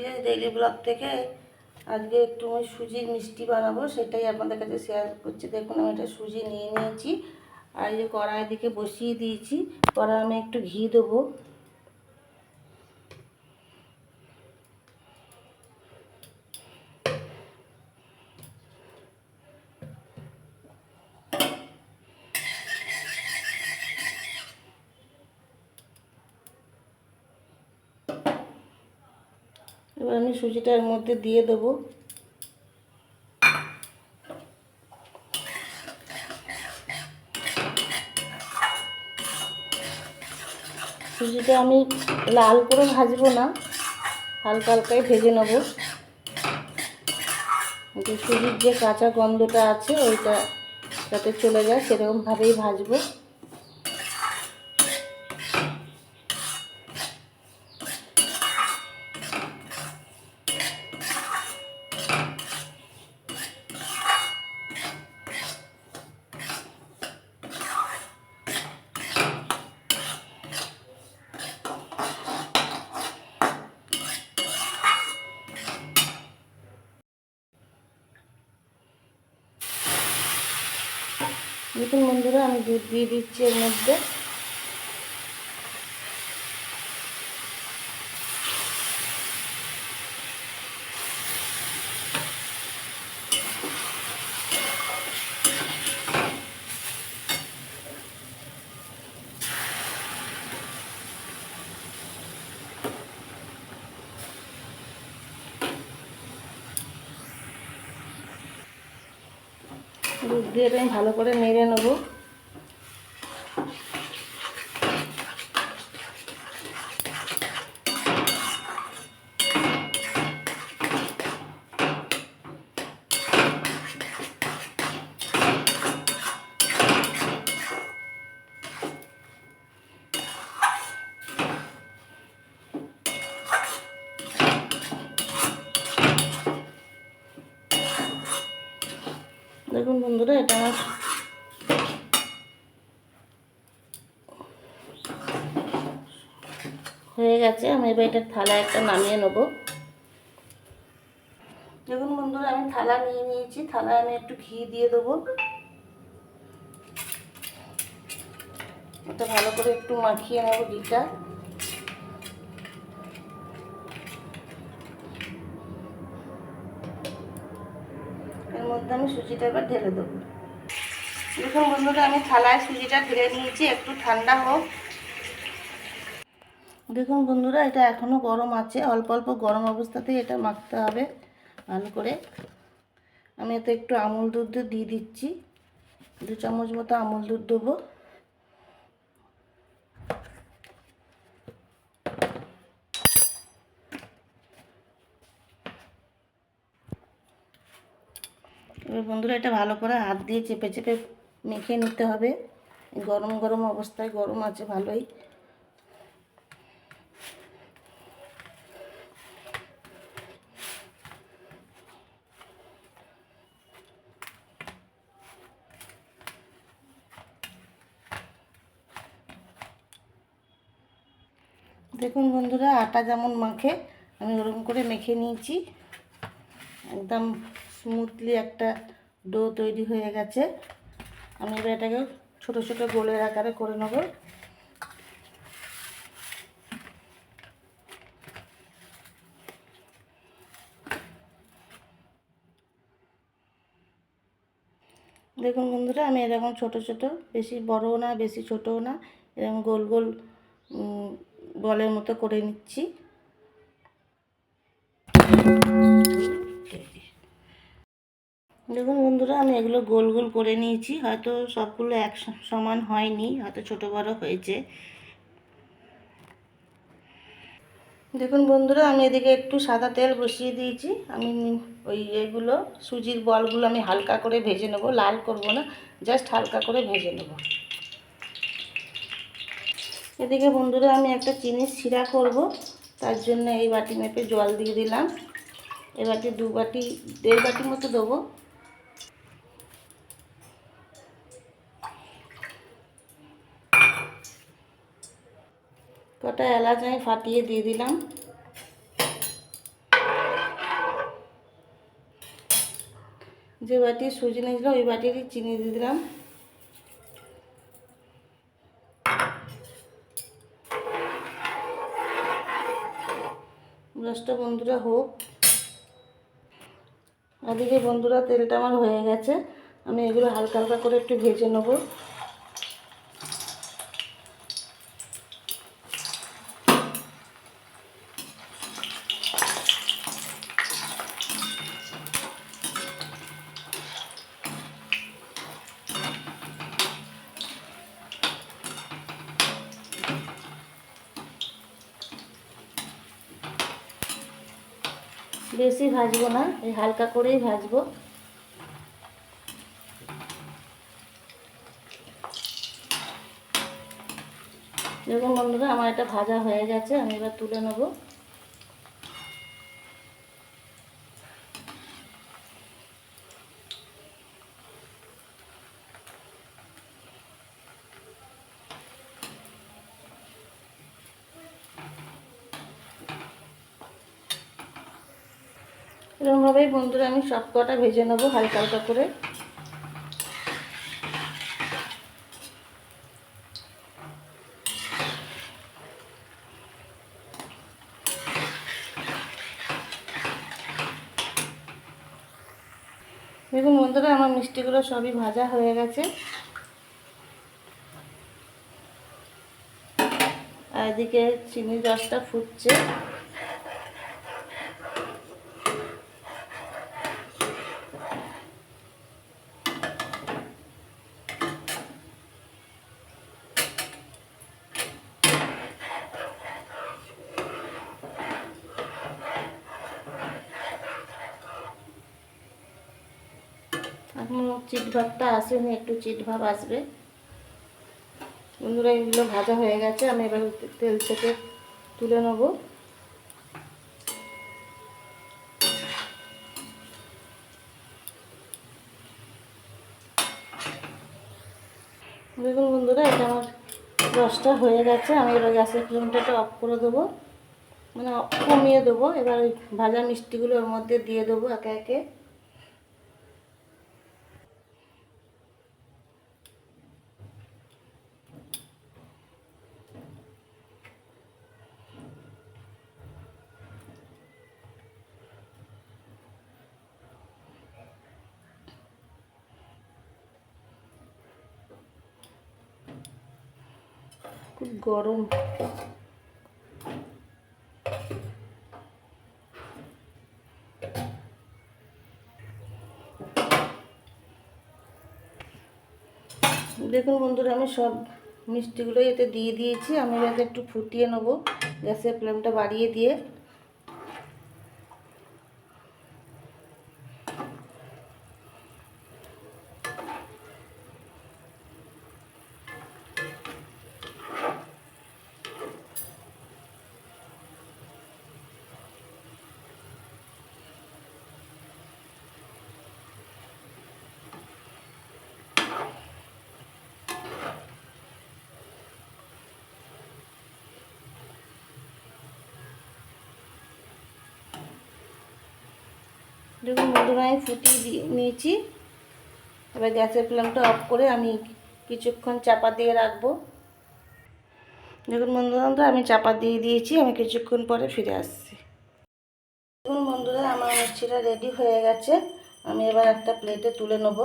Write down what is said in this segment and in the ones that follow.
PS daily blog থেকে আজকে একটু আমি সুজির মিষ্টি বানাবো, সেটাই আপনাদের কাছে শেয়ার করছি। দেখুন, আমি এটা সুজি নিয়ে নিয়েছি। আর এই যে কড়াই দিকে বসিয়ে দিয়েছি, কড়াই আমি একটু ঘি দেবো। এবার আমি সুজিটা এর মধ্যে দিয়ে দেবো। সুজিটা আমি লাল করে ভাজবো না, হালকা হালকাই ভেজে নেব। সুজির যে কাঁচা গন্ধটা আছে, ওইটা যাতে চলে যায়, সেরকমভাবেই ভাজবো। দেখুন বন্ধুরা আমি দুধ দিয়ে দিচ্ছি এর মধ্যে। দুধ দিয়ে আমি ভালো করে মেরে নেব। দেখুন বন্ধুরা, এটা আমার হয়ে গেছে। আমি এবার এটা থালা একটা নামিয়ে নেব। দেখুন বন্ধুরা, আমি থালা নিয়ে নিয়েছি। থালায় আমি একটু ঘি দিয়ে দেবো। এটা ভালো করে একটু মাখিয়ে নেব ঘিটা। মধ্যে আমি সুজিটা এবার ঢেলে দেবো। দেখুন বন্ধুরা, আমি থালায় সুজিটা ঢেলে নিয়েছি, একটু ঠান্ডা হোক। দেখুন বন্ধুরা, এটা এখনও গরম আছে। অল্প অল্প গরম অবস্থাতেই এটা মাখতে হবে ভালো করে। আমি এতে একটু আমুল দুধ দিয়ে দিচ্ছি। দু চামচ মতো আমুল দুধ দেবো। এবার বন্ধুরা এটা ভালো করে হাত দিয়ে চেপে চেপে মেখে নিতে হবে। গরম গরম অবস্থায় গরম আছে ভালোই। দেখুন বন্ধুরা, আটা যেমন মাখে, আমি ওরকম করে মেখে নিয়েছি। একদম স্মুথলি একটা ডো তৈরি হয়ে গেছে। আমি এবার এটাকে ছোটো ছোটো গোলের আকারে করে নেব। দেখুন বন্ধুরা, আমি এরকম ছোট ছোট, বেশি বড়ও না, বেশি ছোটও না, এরকম গোল গোল বলের মতো করে নিচ্ছি। দেখুন বন্ধুরা, আমি এগুলো গোল গোল করে নিয়েছি। হয়তো সবগুলো এক সমান হয়নি, হয়তো ছোট বড় হয়েছে। দেখুন বন্ধুরা, আমি এদিকে একটু সাদা তেল বসিয়ে দিয়েছি। আমি ওই এগুলো, সুজির বলগুলো আমি হালকা করে ভেজে নেব। লাল করব না, জাস্ট হালকা করে ভেজে নেব। এদিকে বন্ধুরা, আমি একটা চিনির শিরা করব। তার জন্য এই বাটি মেপে জল দিয়ে দিলাম। এ বাটি দু বাটি, দেড় বাটি মতো দেবো। কটা এলাচ আমি ফাটিয়ে দিয়ে দিলাম। যে বাটি সুজি নিয়েছিলাম ওই বাটিটি চিনি দিয়ে দিলাম। দশটা বন্ধুরা হোক। ওদিকে বন্ধুরা, তেলটা আমার হয়ে গেছে। আমি এগুলো হালকা হালকা করে একটু ভেজে নেব। বেশি ভাজবো না, এই হালকা করেই ভাজবো। দেখুন বন্ধুরা, আমার এটা ভাজা হয়ে গেছে, আমি এবার তুলে নেব। এরকমভাবেই বন্ধুরা আমি সব কটা ভেজে নেব হালকা হালকা করে। দেখুন বন্ধুরা, আমার মিষ্টিগুলো সবই ভাজা হয়ে গেছে। আর এদিকে চিনি রসটা ফুটছে। এখনও চিট ভাবটা আসেনি, একটু চিট ভাব আসবে। বন্ধুরা, এগুলো ভাজা হয়ে গেছে, আমি এবার তেল থেকে তুলে নেব। দেখুন বন্ধুরা, এটা আমার রসটা হয়ে গেছে, আমি এবার গ্যাসের ফ্লেমটা অফ করে দেবো। মানে কমিয়ে দেবো, এবার ভাজা মিষ্টিগুলো ওর মধ্যে দিয়ে দেবো একে একে। খুব গরম। দেখুন বন্ধুরা, আমি সব মিষ্টিগুলোই এতে দিয়ে দিয়েছি। আমি এবার একটু ফুটিয়ে নেব। গ্যাসের ফ্লেমটা বাড়িয়ে দিয়ে দেখুন বন্ধুরা, আমি ফুটিয়ে দিয়ে নিয়েছি। এবার গ্যাসের ফ্লেমটা অফ করে আমি কিছুক্ষণ চাপা দিয়ে রাখব। দেখুন বন্ধুরা আমি চাপা দিয়ে দিয়েছি, আমি কিছুক্ষণ পরে ফিরে আসছি। দেখুন বন্ধুরা, আমার মিষ্টিটা রেডি হয়ে গেছে। আমি এবার একটা প্লেটে তুলে নেব।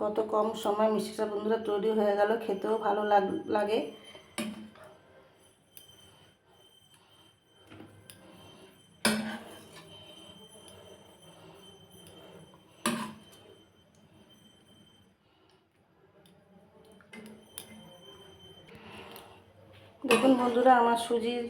কত কম সময় মিষ্টিটা বন্ধুরা তৈরি হয়ে গেল, খেতেও ভালো লাগে। দেখুন বন্ধুরা, আমার সুজির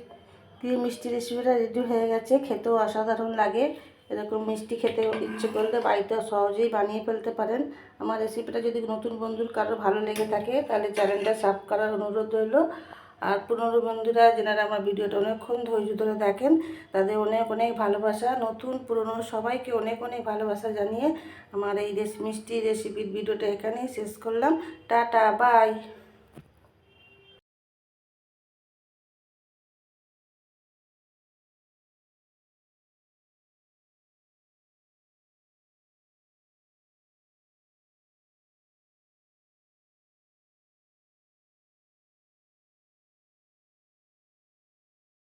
দিয়ে মিষ্টি রেসিপিটা রেডি হয়ে গেছে। খেতেও অসাধারণ লাগে। এরকম মিষ্টি খেতে ইচ্ছে করলে বাড়িতে সহজেই বানিয়ে ফেলতে পারেন। আমার রেসিপিটা যদি নতুন বন্ধুর কারও ভালো লেগে থাকে, তাহলে চ্যানেলটা সাব করার অনুরোধ রইল। আর পুরনো বন্ধুরা যেনারা আমার ভিডিওটা অনেকক্ষণ ধৈর্য ধরে দেখেন, তাদের অনেক অনেক ভালোবাসা। নতুন, পুরনো, সবাইকে অনেক অনেক ভালোবাসা জানিয়ে আমার এই মিষ্টি রেসিপির ভিডিওটা এখানেই শেষ করলাম। Tata bye